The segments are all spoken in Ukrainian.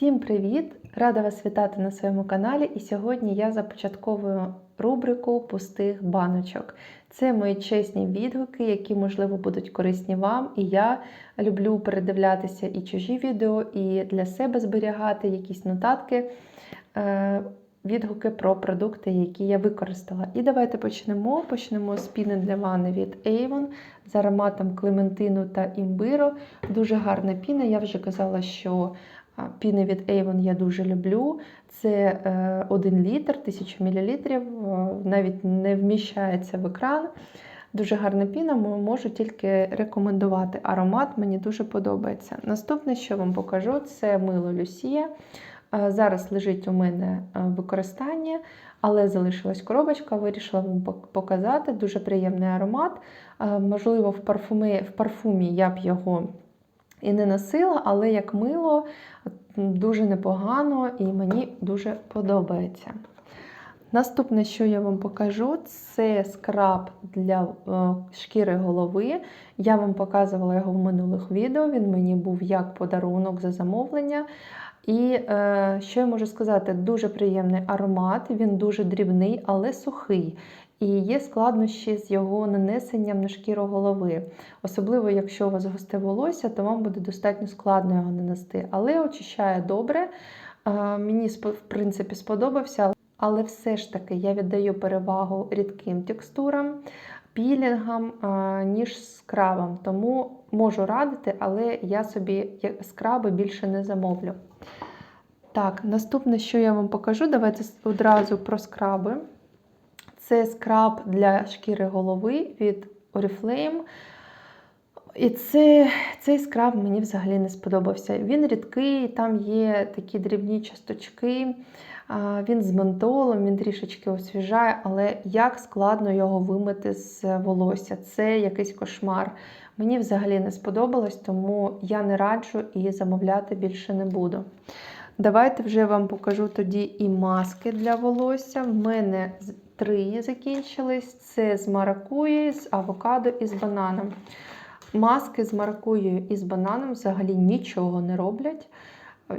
Всім привіт! Рада вас вітати на своєму каналі. І сьогодні я започатковую рубрику пустих баночок. Це мої чесні відгуки, які, можливо, будуть корисні вам. І я люблю передивлятися і чужі відео, і для себе зберігати якісь нотатки, е, відгуки про продукти, які я використала. І давайте почнемо. Почнемо з піни для ванни від Avon з ароматом клементину та імбиру. Дуже гарна піна. Я вже казала, що Піни від Avon я дуже люблю. Це 1 літр, 1000 мл, навіть не вміщається в екран. Дуже гарна піна, можу тільки рекомендувати. Аромат мені дуже подобається. Наступне, що вам покажу, це мило Люсія. Е, Зараз лежить у мене використання, але залишилась коробочка, вирішила вам показати. Дуже приємний аромат. Е, Можливо, в парфумі, в парфумі я б його і не носила, але як мило дуже непогано і мені дуже подобається. Наступне, що я вам покажу, це скраб для шкіри голови. Я вам показувала його в минулих відео. Він мені був як подарунок за замовлення. І е, що я можу сказати, дуже приємний аромат, він дуже дрібний, але сухий. І є складнощі з його нанесенням на шкіру голови. Особливо, якщо у вас густе волосся, то вам буде достатньо складно його нанести. Але очищає добре. Мені, в принципі, сподобався. Але все ж таки я віддаю перевагу рідким текстурам, пілінгам, ніж скрабам. Тому можу радити, але я собі скраби більше не замовлю. Так, наступне, що я вам покажу, давайте одразу про скраби. Це скраб для шкіри голови від Oriflame. І це, цей скраб мені взагалі не сподобався. Він рідкий, там є такі дрібні часточки, він з ментолом, він трішечки освіжає, але як складно його вимити з волосся. Це якийсь кошмар. Мені взагалі не сподобалось, тому я не раджу і замовляти більше не буду. Давайте вже вам покажу тоді і маски для волосся. В мене три закінчились: це з маракуї, з авокадо і з бананом. Маски з маракуєю і з бананом взагалі нічого не роблять.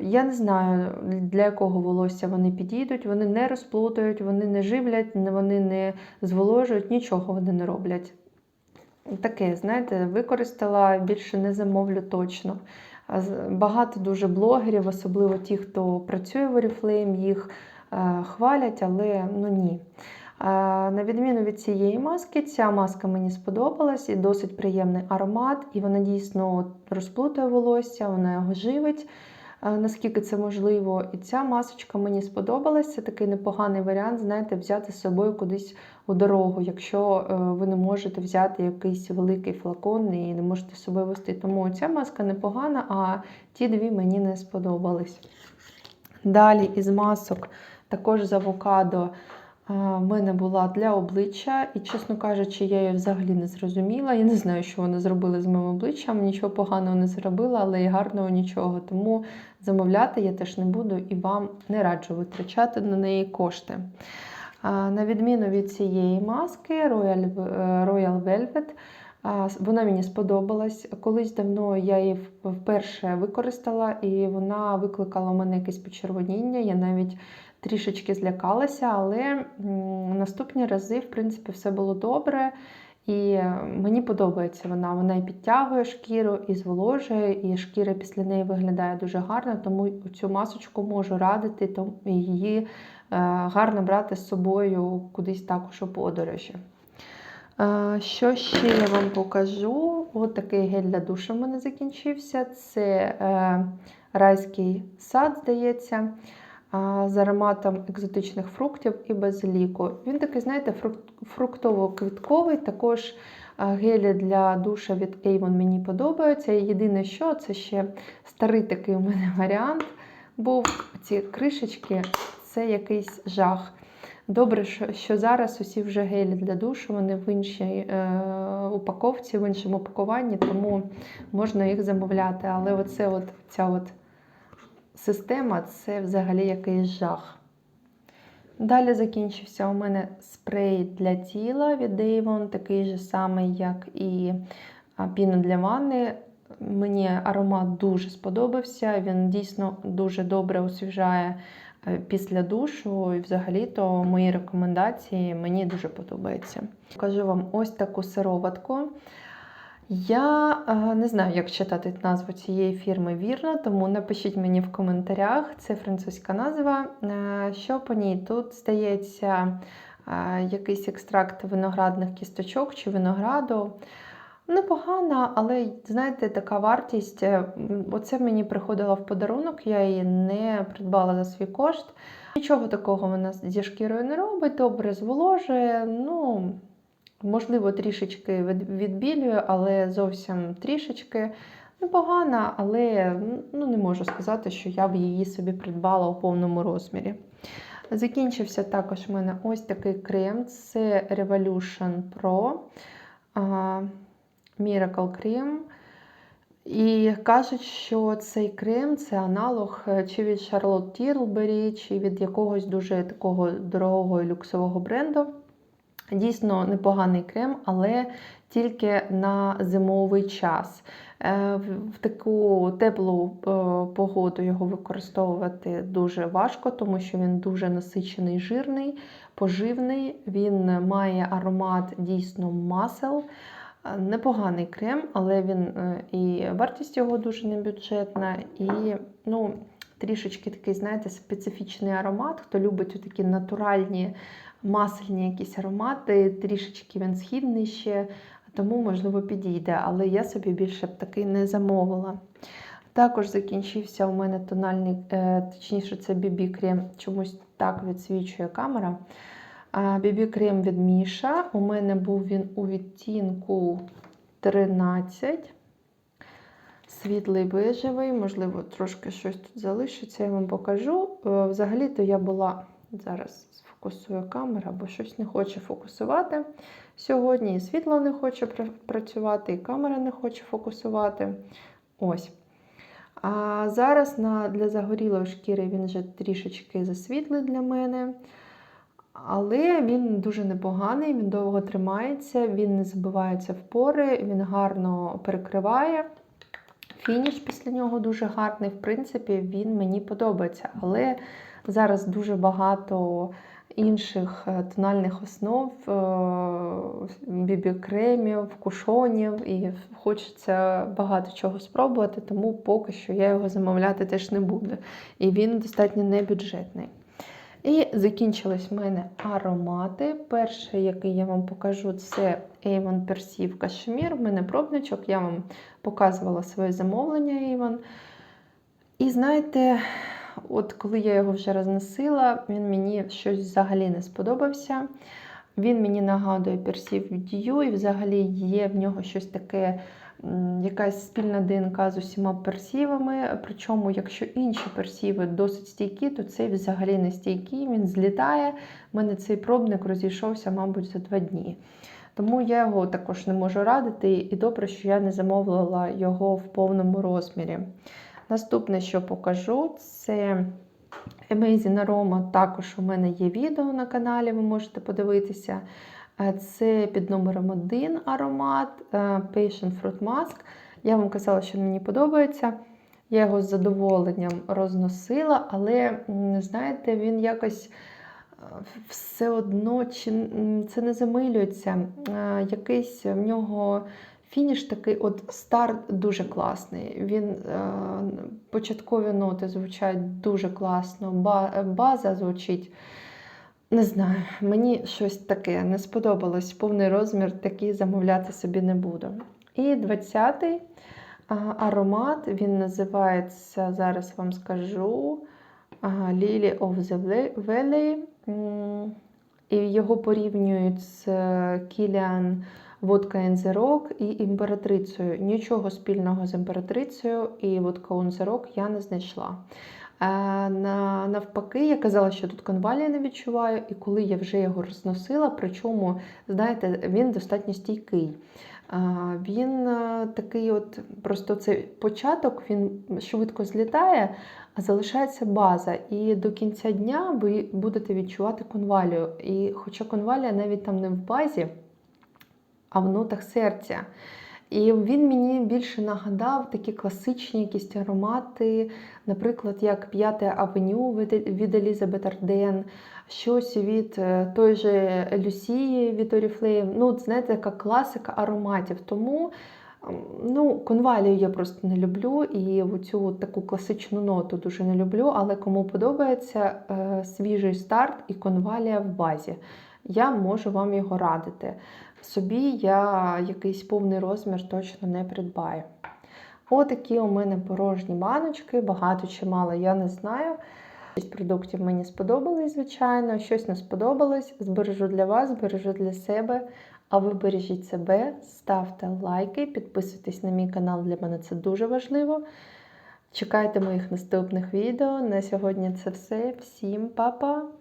Я не знаю, для якого волосся вони підійдуть, вони не розплутають, вони не живлять, вони не зволожують, нічого вони не роблять. Таке, знаєте, використала, більше не замовлю точно. Багато дуже блогерів, особливо ті, хто працює в Oriflame, їх хвалять, але ну ні. На відміну від цієї маски, ця маска мені сподобалась і досить приємний аромат, і вона дійсно розплутує волосся, вона його живить, наскільки це можливо. І ця масочка мені сподобалась. Це такий непоганий варіант, знаєте, взяти з собою кудись у дорогу, якщо е, ви не можете взяти якийсь великий флакон і не можете з собою вести. Тому ця маска непогана, а ті дві мені не сподобались. Далі із масок, також з авокадо в мене була для обличчя, і, чесно кажучи, я її взагалі не зрозуміла. Я не знаю, що вони зробили з моїм обличчям. Нічого поганого не зробила, але і гарного нічого. Тому замовляти я теж не буду і вам не раджу витрачати на неї кошти. На відміну від цієї маски Royal, Royal Velvet, вона мені сподобалась. Колись давно я її вперше використала, і вона викликала у мене якесь почервоніння. Я навіть трішечки злякалася, але наступні рази, в принципі, все було добре. І мені подобається вона. Вона і підтягує шкіру, і зволожує, і шкіра після неї виглядає дуже гарно, тому цю масочку можу радити, то її е, гарно брати з собою кудись також у подорожі. Що ще я вам покажу? Ось такий гель для душу в мене закінчився. Це е, райський сад, здається з ароматом екзотичних фруктів і базиліку. Він такий, знаєте, фруктово-квітковий, також гелі для душа від Avon мені подобаються. Єдине, що це ще старий такий у мене варіант був. Ці кришечки це якийсь жах. Добре, що зараз усі вже гелі для душу, вони в іншій е, упаковці, в іншому упакуванні, тому можна їх замовляти. Але оце от, ця от система це взагалі якийсь жах. Далі закінчився у мене спрей для тіла від Avon, такий же самий, як і піна для ванни. мені аромат дуже сподобався. Він дійсно дуже добре освіжає після душу. І взагалі-то мої рекомендації мені дуже подобаються. Покажу вам ось таку сироватку. Я е, не знаю, як читати назву цієї фірми вірно, тому напишіть мені в коментарях. Це французька назва. Е, Що по ній? Тут здається е, якийсь екстракт виноградних кісточок чи винограду. Непогана, але знаєте, така вартість. е, Оце мені приходило в подарунок, я її не придбала за свій кошт. Нічого такого вона зі шкірою не робить, добре зволожує. Ну, можливо, трішечки відбілює, але зовсім трішечки. Непогана, але ну, не можу сказати, що я б її собі придбала у повному розмірі. Закінчився також в мене ось такий крем. Це Revolution Pro. Miracle Cream. І кажуть, що цей крем це аналог е, чи від Charlotte Tilbury, чи від якогось дуже такого дорогого і люксового бренду. Дійсно непоганий крем, але тільки на зимовий час. Е, В в таку теплу е, погоду його використовувати дуже важко, тому що він дуже насичений, жирний, поживний. Він має аромат дійсно масел. Непоганий крем, але він е, і вартість його дуже небюджетна, і ну, трішечки такий, знаєте, специфічний аромат. Хто любить такі натуральні масельні якісь аромати, трішечки він східний ще, тому, можливо, підійде, але я собі більше б такий не замовила. Також закінчився у мене тональний, е, точніше, це BB крем, чомусь так відсвічує камера. BB крем від Міша. У мене був він у відтінку 13. Світлий бежевий, можливо, трошки щось тут залишиться, я вам покажу. Е, Взагалі-то я була, зараз сфокусує камера, бо щось не хоче фокусувати. Сьогодні і світло не хоче працювати, і камера не хоче фокусувати. Ось. А зараз на, для загорілої шкіри він вже трішечки засвітлий для мене. Але він дуже непоганий, він довго тримається, він не забивається в пори, він гарно перекриває. Фініш після нього дуже гарний. В принципі, він мені подобається. Але зараз дуже багато інших е, тональних основ, е, бібі-кремів, кушонів, і хочеться багато чого спробувати, тому поки що я його замовляти теж не буду. І він достатньо небюджетний. І закінчились в мене аромати. Перший, який я вам покажу, це Avon Persive Cashmere. В мене пробничок, я вам показувала своє замовлення Avon. І знаєте, от коли я його вже розносила, він мені щось взагалі не сподобався. Він мені нагадує від Дію, і взагалі є в нього щось таке, якась спільна ДНК з усіма персівами. Причому, якщо інші персіви досить стійкі, то цей взагалі не стійкий, він злітає. У мене цей пробник розійшовся, мабуть, за два дні. Тому я його також не можу радити, і добре, що я не замовила його в повному розмірі. Наступне, що покажу, це Amazing Aroma. Також у мене є відео на каналі, ви можете подивитися. Це під номером 1 аромат е, Passion Fruit Mask. Я вам казала, що мені подобається. Я його з задоволенням розносила, але, знаєте, він якось е, все одно чи це не замилюється. Е, Якийсь в нього фініш такий, от старт дуже класний. Він початкові ноти звучать дуже класно, база звучить. Не знаю, мені щось таке не сподобалось. Повний розмір такий замовляти собі не буду. І 20-й аромат, він називається, зараз вам скажу, Lily of the Valley. І його порівнюють з Kilian Водка and і імператрицею. Нічого спільного з імператрицею і водка on я не знайшла. Е, на, навпаки, я казала, що тут конвалія не відчуваю, і коли я вже його розносила, причому, знаєте, він достатньо стійкий. Е, Він е, такий, от просто цей початок він швидко злітає, а залишається база. І до кінця дня ви будете відчувати конвалію. І хоча конвалія навіть там не в базі, а в нотах серця. І він мені більше нагадав такі класичні якісь аромати, наприклад, як П'яте авеню від Елізабет Арден, щось від е, той же Люсії від Oriflame. Ну, знаєте, така класика ароматів. Тому ну, конвалію я просто не люблю і цю таку класичну ноту дуже не люблю, але кому подобається е, свіжий старт і конвалія в базі, я можу вам його радити. Собі я якийсь повний розмір точно не придбаю. Отакі у мене порожні баночки, багато чи мало, я не знаю. Шість продуктів мені сподобались, звичайно, щось не сподобалось. Збережу для вас, збережу для себе. А ви бережіть себе, ставте лайки, підписуйтесь на мій канал, для мене це дуже важливо. Чекайте моїх наступних відео. На сьогодні це все. Всім па-па!